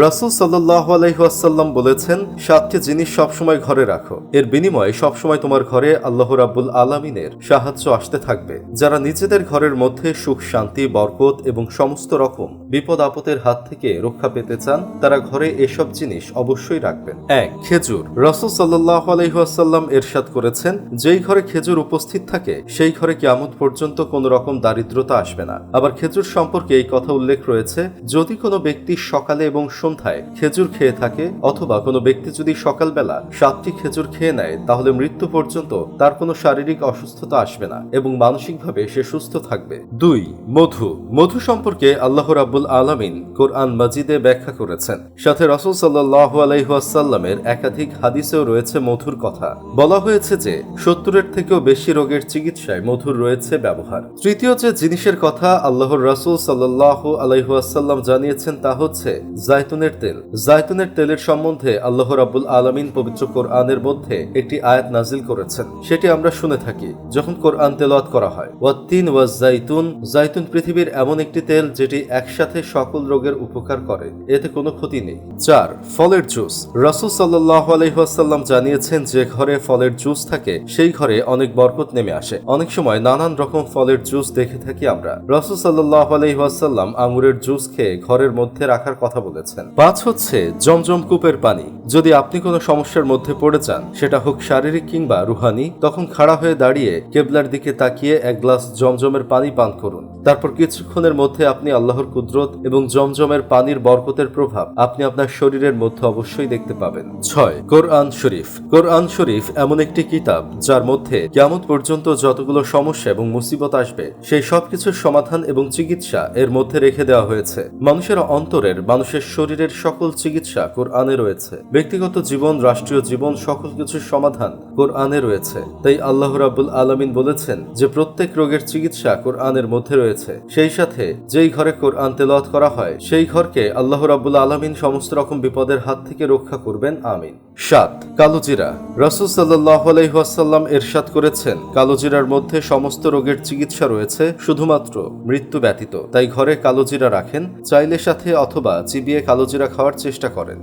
রাসুল সাল্লাহ আলাইহাসাল্লাম বলেছেন, সাতটি জিনিস সবসময় ঘরে রাখো। এর বিনিময়ে সবসময় তোমার ঘরে আল্লাহ রাব্বুল আলামিনের সাহায্য আসতে থাকবে। যারা নিজেদের ঘরের মধ্যে সুখ, শান্তি, বরকত এবং সমস্ত রকম বিপদ আপদের হাত থেকে রক্ষা পেতে চান, তারা ঘরে এসব জিনিস অবশ্যই রাখবেন। এক, খেজুর। রাসুল সাল্লাহ আলাইহাসাল্লাম এরশাদ করেছেন, যেই ঘরে খেজুর উপস্থিত থাকে, সেই ঘরে কিয়ামত পর্যন্ত কোনো রকম দারিদ্রতা আসবে না। আবার খেজুর সম্পর্কে এই কথা উল্লেখ রয়েছে, যদি কোনো ব্যক্তি সকালে এবং সন্ধ্যায় খেজুর খেয়ে থাকে অথবা কোনো ব্যক্তি যদি সকালবেলা সাতটি খেজুর খেয়ে নেয়, তাহলে মৃত্যু পর্যন্ত তার কোনো শারীরিক অসুস্থতা আসবে না এবং মানসিকভাবে সে সুস্থ থাকবে। দুই, মধু। মধু সম্পর্কে আল্লাহ রাব্বুল আলামিন কোরআন মাজিদে ব্যাখ্যা করেছেন। সাথে রসুল সাল্লাহ আলাইহাসাল্লামের একাধিক হাদিসেও রয়েছে মধুর কথা। বলা হয়েছে যে, সত্তরের থেকেও বেশি রোগের চিকিৎসায় মধুর রয়েছে ব্যবহার। তৃতীয় যে জিনিসের কথা আল্লাহর রাসুল সাল্লাহ আলাইহাসাল্লাম জানিয়েছেন তা হচ্ছে জায়তুনের তেল। জায়তুনের তেলের সম্বন্ধে আল্লাহ রাব্বুল আলমিন পবিত্র কোরআনের মধ্যে একটি আয়াত নাজিল করেছেন। সেটি আমরা শুনে থাকি, যখন কোরআন তেলাওয়াত করা হয়। ওয়াত্তিন ওয়াজ জাইতুন জাইতুন পৃথিবীর এমন একটি তেল যেটি একসাথে সকল রোগের উপকার করে, এতে কোনো ক্ষতি নেই। চার, ফলের জুস। রাসুল সাল্লাহ আলহিহাসাল্লাম জানিয়েছেন, যে ঘরে ফলের জুস থাকে, সেই ঘরে অনেক বরকত নেমে আসে। অনেক সময় নানান রকম ফলের জুস দেখে থাকি আমরা। রাসুল সাল্লাহ আলহিহাসাল্লাম আঙুরের জুস খেয়ে ঘরের মধ্যে রাখার কথা বলেছেন। পাঁচ হচ্ছে জমজম কূপের পানি। যদি আপনি কোনো সমস্যার মধ্যে পড়ে যান, সেটা হোক শারীরিক কিংবা রুহানি, তখন খাড়া হয়ে দাঁড়িয়ে কেবলার দিকে তাকিয়ে এক গ্লাস জমজমের পানি পান করুন। তারপর কিছুক্ষণের মধ্যে আপনি আল্লাহর কুদরত এবং জমজমের পানির বরকতের প্রভাব আপনি আপনার শরীরের মধ্যে অবশ্যই দেখতে পাবেন। ছয়, কোরআন শরীফ। কোরআন শরীফ এমন একটি কিতাব, যার মধ্যে কেমন পর্যন্ত যতগুলো সমস্যা এবং মুসিবত আসবে, সেই সবকিছুর সমাধান এবং চিকিৎসা এর মধ্যে রেখে দেওয়া হয়েছে। মানুষের অন্তরের, মানুষের শরীরের সকল চিকিৎসা কোরআনে রয়েছে। ব্যক্তিগত জীবন, রাষ্ট্রীয় জীবন, সকল কিছুর সমাধান কোরআনে রয়েছে। তাই আল্লাহ রাবুল আলমিন বলেছেন যে, প্রত্যেক রোগের চিকিৎসা কোরআনের মধ্যে রয়েছে। সেই সাথে যেই ঘরে কোরআন তেলাওয়াত করা হয়, সেই ঘরকে আল্লাহ রাবুল আলমিন সমস্ত রকম বিপদের হাত থেকে রক্ষা করবেন। আমিন। সাত, কালোজিরা। রসুল সাল্লাহ আলহিহাসাল্লাম এরশাদ করেছেন, কালোজিরার মধ্যে সমস্ত রোগের চিকিৎসা রয়েছে, শুধুমাত্র মৃত্যু ব্যতীত। তাই ঘরে কালোজিরা রাখেন, চাইলে সাথে অথবা চিবিয়ে কালোজিরা খাওয়ার চেষ্টা করেন।